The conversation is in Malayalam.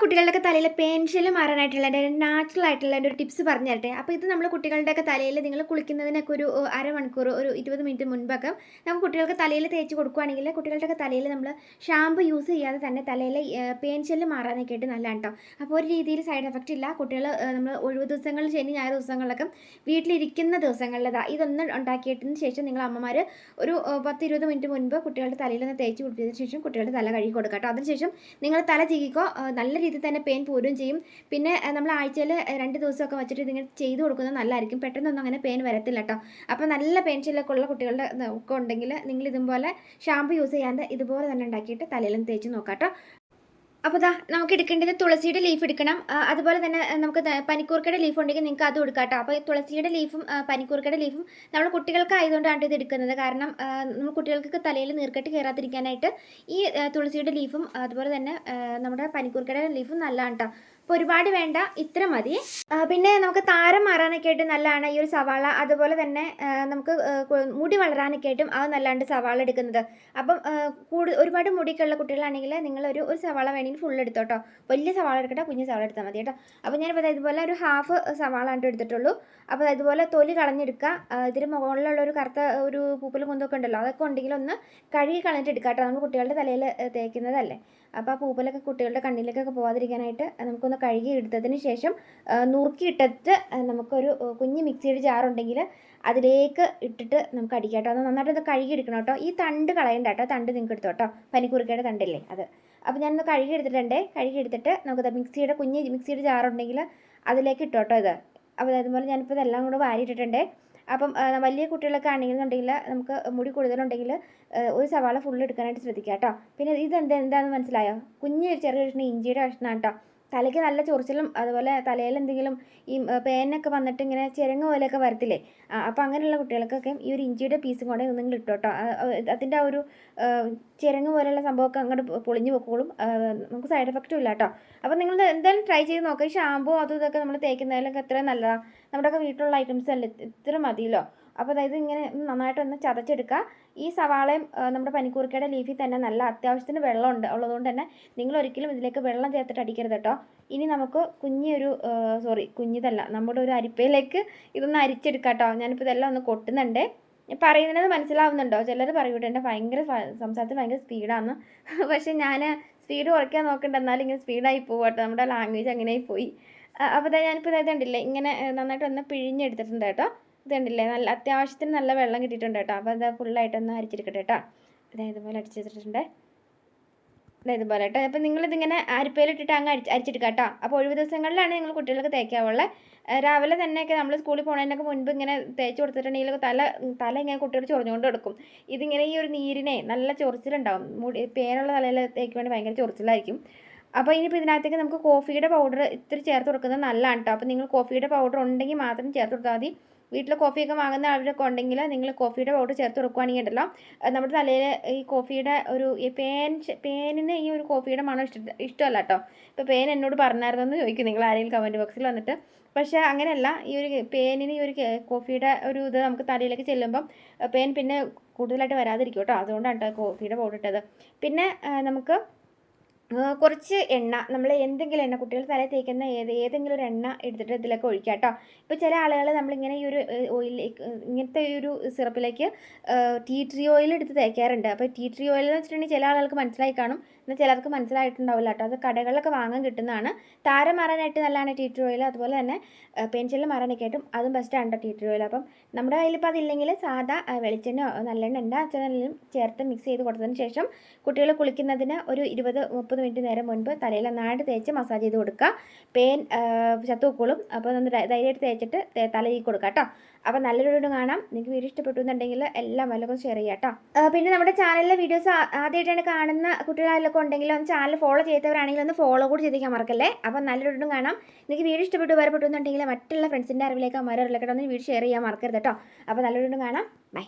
കുട്ടികളുടെയൊക്കെ തലയിൽ പെൻഷൻ മാറാനായിട്ടുള്ള നാച്ചുറൽ ആയിട്ടുള്ള ഒരു ടിപ്സ് പറഞ്ഞു തരട്ടെ അപ്പോൾ ഇത് നമ്മൾ കുട്ടികളുടെയൊക്കെ തലയിൽ നിങ്ങൾ കുളിക്കുന്നതിനൊക്കെ ഒരു അരമണിക്കൂർ ഒരു ഇരുപത് മിനിറ്റ് മുൻപൊക്കെ നമുക്ക് കുട്ടികൾക്ക് തലയിൽ തേച്ച് കൊടുക്കുകയാണെങ്കിൽ കുട്ടികളുടെയൊക്കെ തലയിൽ നമ്മൾ ഷാമ്പു യൂസ് ചെയ്യാതെ തന്നെ തലയിൽ പെൻഷൻ മാറാനൊക്കെ ആയിട്ട് നല്ലതാണ് കേട്ടോ. അപ്പോൾ ഒരു രീതിയിൽ സൈഡ് എഫക്റ്റ് ഇല്ല. കുട്ടികൾ നമ്മൾ ഒഴിവ് ദിവസങ്ങളിൽ ശനി ഞായർ ദിവസങ്ങളിലൊക്കെ വീട്ടിലിരിക്കുന്ന ദിവസങ്ങളിലതാ ഇതൊന്ന് ഉണ്ടാക്കിയിട്ടതിന് ശേഷം നിങ്ങൾ അമ്മമാർ ഒരു പത്ത് ഇരുപത് മിനിറ്റ് മുൻപ് കുട്ടികളുടെ തലയിൽ ഒന്ന് തേച്ച് കൊടുത്തതിന് ശേഷം കുട്ടികളുടെ തല കഴുകി കൊടുക്കാം കേട്ടോ. അതിനുശേഷം നിങ്ങൾ തല ചീകിക്കോ നല്ല തന്നെ പെയിൻ പോരും ചെയ്യും. പിന്നെ നമ്മൾ ആഴ്ചയിൽ രണ്ട് ദിവസമൊക്കെ വെച്ചിട്ട് ഇതിങ്ങനെ ചെയ്ത് കൊടുക്കുന്നത് നല്ലതായിരിക്കും. പെട്ടെന്നൊന്നും അങ്ങനെ പെയിൻ വരത്തില്ല കേട്ടോ അപ്പോൾ നല്ല പെയിൻ പെൻഷനിലൊക്കെ ഉള്ള കുട്ടികളുടെ ഒക്കെ ഉണ്ടെങ്കിൽ നിങ്ങൾ ഇതുപോലെ ഷാമ്പു യൂസ് ചെയ്യാണ്ട് ഇതുപോലെ തന്നെ ഉണ്ടാക്കിയിട്ട് തലയിലും തേച്ച് നോക്കാം കേട്ടോ അപ്പോൾ ദാ നമുക്ക് എടുക്കേണ്ടത് തുളസിയുടെ ലീഫ് എടുക്കണം. അതുപോലെ തന്നെ നമുക്ക് പനിക്കൂർക്കയുടെ ലീഫ് ഉണ്ടെങ്കിൽ നിങ്ങൾക്ക് അത് എടുക്കാം കേട്ടോ. അപ്പോൾ തുളസിയുടെ ലീഫും പനിക്കൂർക്കയുടെ ലീഫും നമ്മൾ കുട്ടികൾക്ക് ആയതുകൊണ്ടാണ് ഇത് എടുക്കുന്നത്. കാരണം നമ്മൾ കുട്ടികൾക്ക് തലയിൽ നീർക്കെട്ട് കയറാതിരിക്കാനായിട്ട് ഈ തുളസിയുടെ ലീഫും അതുപോലെ തന്നെ നമ്മുടെ പനിക്കൂർക്കയുടെ ലീഫും നല്ലതാണ് കേട്ടോ. അപ്പോൾ ഒരുപാട് വേണ്ട ഇത്ര മതി. പിന്നെ നമുക്ക് താരം മാറാനൊക്കെ ആയിട്ട് നല്ലതാണ്. ഈ ഒരു സവാള അതുപോലെ തന്നെ നമുക്ക് മുടി വളരാനൊക്കെ ആയിട്ടും അത് നല്ലതാണ് സവാള എടുക്കുന്നത്. അപ്പം കൂടുതൽ ഒരുപാട് മുടിയൊക്കെ ഉള്ള കുട്ടികളാണെങ്കിൽ നിങ്ങൾ ഒരു സവാള വേണമെങ്കിൽ ഫുൾ എടുത്തോട്ടോ. വലിയ സവാള എടുക്കട്ടെ കുഞ്ഞു സവാള എടുത്താൽ മതി കേട്ടോ. അപ്പോൾ ഞാനിപ്പോൾ ഇതുപോലെ ഒരു ഹാഫ് സവാള ആണ് എടുത്തിട്ടുള്ളൂ അപ്പോൾ ഇതുപോലെ തൊലി കളഞ്ഞെടുക്കുക ഇതിന് മുകളിലുള്ള ഒരു കറുത്ത ഒരു പൂപ്പൽ കുന്തൊക്കെ ഉണ്ടല്ലോ അതൊക്കെ ഉണ്ടെങ്കിൽ ഒന്ന് കഴുകി കളഞ്ഞിട്ട് എടുക്കാം കേട്ടോ നമ്മൾ കുട്ടികളുടെ തലയിൽ തേക്കുന്നതല്ലേ. അപ്പോൾ ആ പൂപ്പലൊക്കെ കുട്ടികളുടെ കണ്ണിലേക്കൊക്കെ പോകാതിരിക്കാനായിട്ട് നമുക്കൊന്ന് കഴുകി എടുത്തതിന് ശേഷം നുറുക്കിയിട്ടിട്ട് നമുക്കൊരു കുഞ്ഞ് മിക്സിയുടെ ജാറുണ്ടെങ്കിൽ അതിലേക്ക് ഇട്ടിട്ട് നമുക്ക് അടിക്കാം കേട്ടോ. അത് നന്നായിട്ട് ഇത് കഴുകി എടുക്കണം കേട്ടോ. ഈ തണ്ട് കളയണ്ട കേട്ടോ. തണ്ട് നിങ്ങൾക്ക് എടുത്തോ കേട്ടോ. പനിക്കുറുക്കയുടെ തണ്ടല്ലേ അത്. അപ്പോൾ ഞാനൊന്ന് കഴുകി എടുത്തിട്ടുണ്ട് കഴുകി എടുത്തിട്ട് നമുക്കത് മിക്സിയുടെ കുഞ്ഞ് മിക്സിയുടെ ജാറുണ്ടെങ്കിൽ അതിലേക്ക് ഇട്ടോ കേട്ടോ ഇത്. അപ്പോൾ അതുപോലെ ഞാനിപ്പോൾ ഇതെല്ലാം കൂടെ വാരിയിട്ടിട്ടുണ്ട്. അപ്പം വലിയ കുട്ടികളൊക്കെ ആണെന്നുണ്ടെങ്കിൽ നമുക്ക് മുടി കൂടുതലുണ്ടെങ്കിൽ ഒരു സവാള ഫുള്ള് എടുക്കാനായിട്ട് ശ്രദ്ധിക്കാം കേട്ടോ. പിന്നെ ഇത് എന്താ എന്താണെന്ന് മനസ്സിലായോ? കുഞ്ഞ് ചെറിയ കഷ്ണം ഇഞ്ചിയുടെ കഷ്ണമാണ് കേട്ടോ. തലയ്ക്ക് നല്ല ചൊറിച്ചിലും അതുപോലെ തലയിൽ എന്തെങ്കിലും ഈ പേനൊക്കെ വന്നിട്ട് ഇങ്ങനെ ചിരങ്ങ പോലെയൊക്കെ വരത്തില്ലേ? അപ്പോൾ അങ്ങനെയുള്ള കുട്ടികൾക്കൊക്കെ ഈ ഒരു ഇഞ്ചിയുടെ പീസും കൂടെ നിങ്ങൾ ഇട്ടോട്ടോ അതിന്റെ ആ ഒരു ചിരങ്ങ് പോലെയുള്ള സംഭവമൊക്കെ അങ്ങോട്ട് പൊളിഞ്ഞു പൊക്കോളും. നമുക്ക് സൈഡ് എഫക്റ്റും ഇല്ല കേട്ടോ അപ്പോൾ നിങ്ങൾ എന്തായാലും ട്രൈ ചെയ്ത് നോക്കുക ഈ ഷാമ്പൂ അതും ഇതൊക്കെ നമ്മൾ തേക്കുന്നതിലൊക്കെ എത്ര നല്ലതാണ് നമ്മുടെയൊക്കെ വീട്ടിലുള്ള ഐറ്റംസ് അല്ലേ ഇത്ര മതിയല്ലോ. അപ്പോൾ അതായത് ഇങ്ങനെ നന്നായിട്ടൊന്ന് ചതച്ചെടുക്കുക. ഈ സവാളയും നമ്മുടെ പനിക്കൂർക്കയുടെ ലീഫിൽ തന്നെ നല്ല അത്യാവശ്യത്തിന് വെള്ളമുണ്ട്. ഉള്ളതുകൊണ്ട് തന്നെ നിങ്ങൾ ഒരിക്കലും ഇതിലേക്ക് വെള്ളം ചേർത്തിട്ട് അടിക്കരുത് കേട്ടോ. ഇനി നമുക്ക് കുഞ്ഞൊരു സോറി കുഞ്ഞിതല്ല നമ്മുടെ ഒരു അരിപ്പയിലേക്ക് ഇതൊന്ന് അരിച്ചെടുക്കാം കേട്ടോ. ഞാനിപ്പോൾ ഇതെല്ലാം ഒന്ന് കൊട്ടുന്നുണ്ട്. പറയുന്നത് മനസ്സിലാവുന്നുണ്ടോ? ചിലർ പറയൂട്ടോ എന്റെ ഭയങ്കര സംസാരത്തിൽ ഭയങ്കര സ്പീഡാണ് പക്ഷേ ഞാൻ സ്പീഡ് കുറയ്ക്കാൻ നോക്കണ്ട എന്നാലും ഇങ്ങനെ സ്പീഡായി പോവാട്ടോ നമ്മുടെ ലാംഗ്വേജ് അങ്ങനെയായി പോയി. അപ്പോൾ ഞാനിപ്പോൾ ഇതായത് കണ്ടില്ലേ ഇങ്ങനെ നന്നായിട്ട് ഒന്ന് പിഴിഞ്ഞെടുത്തിട്ടുണ്ട് കേട്ടോ. ഇത് കണ്ടില്ലേ നല്ല അത്യാവശ്യത്തിന് നല്ല വെള്ളം കിട്ടിയിട്ടുണ്ട് കേട്ടോ. അപ്പോൾ അത് ഫുള്ളായിട്ടൊന്ന് അരിച്ചെടുക്കട്ടെ കേട്ടോ. അതായത് ഇതുപോലെ അടിച്ചെടുത്തിട്ടുണ്ട്. അതായത് ഇതുപോലെ കേട്ടോ. അപ്പോൾ നിങ്ങളിതിങ്ങനെ അരിപ്പയിലിട്ടിട്ട് അങ്ങ് അരിച്ച് അരിച്ചെടുക്കുക കേട്ടോ. അപ്പോൾ ഒഴിവ് ദിവസങ്ങളിലാണ് നിങ്ങൾ കുട്ടികൾക്ക് തേക്കാവുള്ളത് രാവിലെ തന്നെയൊക്കെ നമ്മൾ സ്കൂളിൽ പോകുന്നതിനൊക്കെ മുൻപ് ഇങ്ങനെ തേച്ച് കൊടുത്തിട്ടുണ്ടെങ്കിൽ തല തല ഇങ്ങനെ കുട്ടികൾ ചൊറിഞ്ഞുകൊണ്ട് എടുക്കും ഇതിങ്ങനെ ഈ ഒരു നീരിനെ നല്ല ചൊറിച്ചിലുണ്ടാവും. മുടി പേനുള്ള തലയിൽ തേക്കുവാണെങ്കിൽ ഭയങ്കര ചൊറിച്ചിലായിരിക്കും. അപ്പോൾ ഇനിയിപ്പോൾ ഇതിനകത്തേക്ക് നമുക്ക് കോഫിയുടെ പൗഡർ ഇത്തിരി ചേർത്ത് കൊടുക്കുന്നത് നല്ലതാണ് കേട്ടോ. അപ്പോൾ നിങ്ങൾ കോഫിയുടെ പൗഡർ ഉണ്ടെങ്കിൽ മാത്രം ചേർത്ത് കൊടുത്താൽ മതി. വീട്ടിൽ കോഫിയൊക്കെ വാങ്ങുന്ന ആളുകളൊക്കെ ഉണ്ടെങ്കിൽ നിങ്ങൾ കോഫിയുടെ പൗഡർ ചേർത്ത് കൊടുക്കുകയാണെങ്കിൽ ഉണ്ടല്ലോ നമ്മുടെ തലയിൽ ഈ കോഫിയുടെ ഒരു പേൻ പേനിന് ഈ ഒരു കോഫിയുടെ മണം ഇഷ്ട ഇഷ്ടമല്ല കേട്ടോ ഇപ്പോൾ പേൻ എന്നോട് പറഞ്ഞായിരുന്നു എന്ന് ചോദിക്കും. നിങ്ങൾ ആരെങ്കിലും കമന്റ് ബോക്സിൽ വന്നിട്ട്. പക്ഷേ അങ്ങനെയല്ല ഈ ഒരു പേനിന് ഈ ഒരു കോഫിയുടെ ഒരു ഇത് നമുക്ക് തലയിലേക്ക് ചെല്ലുമ്പം പേൻ പിന്നെ കൂടുതലായിട്ട് വരാതിരിക്കും കേട്ടോ അതുകൊണ്ടാണ് കേട്ടോ കോഫിയുടെ പൗഡർ ഇട്ടത്. പിന്നെ നമുക്ക് കുറച്ച് എണ്ണ നമ്മൾ എന്തെങ്കിലും എണ്ണ കുട്ടികൾ തല തേക്കുന്ന ഏത് ഏതെങ്കിലും ഒരു എണ്ണ എടുത്തിട്ട് ഇതിലേക്ക് ഒഴിക്കുക കേട്ടോ. ഇപ്പോൾ ചില ആളുകൾ നമ്മളിങ്ങനെ ഈ ഒരു ഓയിലേക്ക് ഇങ്ങനത്തെ ഈ ഒരു സിറപ്പിലേക്ക് ടീ ട്രീ ഓയിൽ എടുത്ത് തേക്കാറുണ്ട്. അപ്പോൾ ടീ ട്രീ ഓയിൽ എന്ന് വെച്ചിട്ടുണ്ടെങ്കിൽ ചില ആളുകൾക്ക് മനസ്സിലായി കാണും. എന്നാൽ ചിലർക്ക് മനസ്സിലായിട്ടുണ്ടാവില്ല കേട്ടോ. അത് കടകളിലൊക്കെ വാങ്ങാൻ കിട്ടുന്നതാണ്. താരം മാറാനായിട്ട് നല്ലതാണ് ടീ ട്രീ ഓയിൽ. അതുപോലെ തന്നെ പെൻസിലിൽ മാറാനൊക്കെ ആയിട്ടും അതും ബെസ്റ്റാണ് കേട്ടോ ടീ ട്രീ ഓയിൽ. അപ്പം നമ്മുടെ കയ്യിൽ ഇപ്പോൾ അതില്ലെങ്കിൽ സാധാ വെളിച്ചെണ്ണയോ നല്ലെണ്ണ എന്താ വെച്ചാലും ചേർത്ത് മിക്സ് ചെയ്ത് കൊടുത്തതിന് ശേഷം കുട്ടികൾ കുളിക്കുന്നതിന് ഒരു ഇരുപത് മുപ്പത് മിനിറ്റ് നേരം മുൻപ് തലയിൽ നന്നായിട്ട് തേച്ച് മസാജ് ചെയ്ത് കൊടുക്കുക. പേൻ ചത്തുവെക്കോളും. അപ്പോൾ നമ്മൾ ധൈര്യമായിട്ട് തേച്ചിട്ട് തലയിൽ കൊടുക്കുക കേട്ടോ. അപ്പോൾ നല്ലൊരു വീഡിയോ കാണാം. നിങ്ങൾക്ക് വീഡിയോ ഇഷ്ടപ്പെട്ടു എന്നുണ്ടെങ്കിൽ എല്ലാം വല്ലതും ഷെയർ ചെയ്യാം കേട്ടോ പിന്നെ നമ്മുടെ ചാനലിലെ വീഡിയോസ് ആദ്യമായിട്ടാണ് കാണുന്ന കുട്ടികളായാലൊക്കെ ഉണ്ടെങ്കിൽ ഒന്ന് ചാനൽ ഫോളോ ചെയ്തവരാണെങ്കിൽ ഒന്ന് ഫോളോ കൂടി ചെയ്തേക്കാൻ മറക്കല്ലേ? അപ്പോൾ നല്ലൊരു വീഡിയോ കാണാം. നിങ്ങൾക്ക് വീഡിയോ ഇഷ്ടപ്പെട്ടു ഉപകാരപ്പെട്ടു എന്നുണ്ടെങ്കിൽ മറ്റുള്ള ഫ്രണ്ട്സിന്റെ അറിവിലേക്ക് അറിവിലേക്ക് ഒന്ന് വീഡിയോ ഷെയർ ചെയ്യാൻ മറക്കരുത് കേട്ടോ. അപ്പോൾ നല്ലൊരു വീഡിയോ കാണാം. ബൈ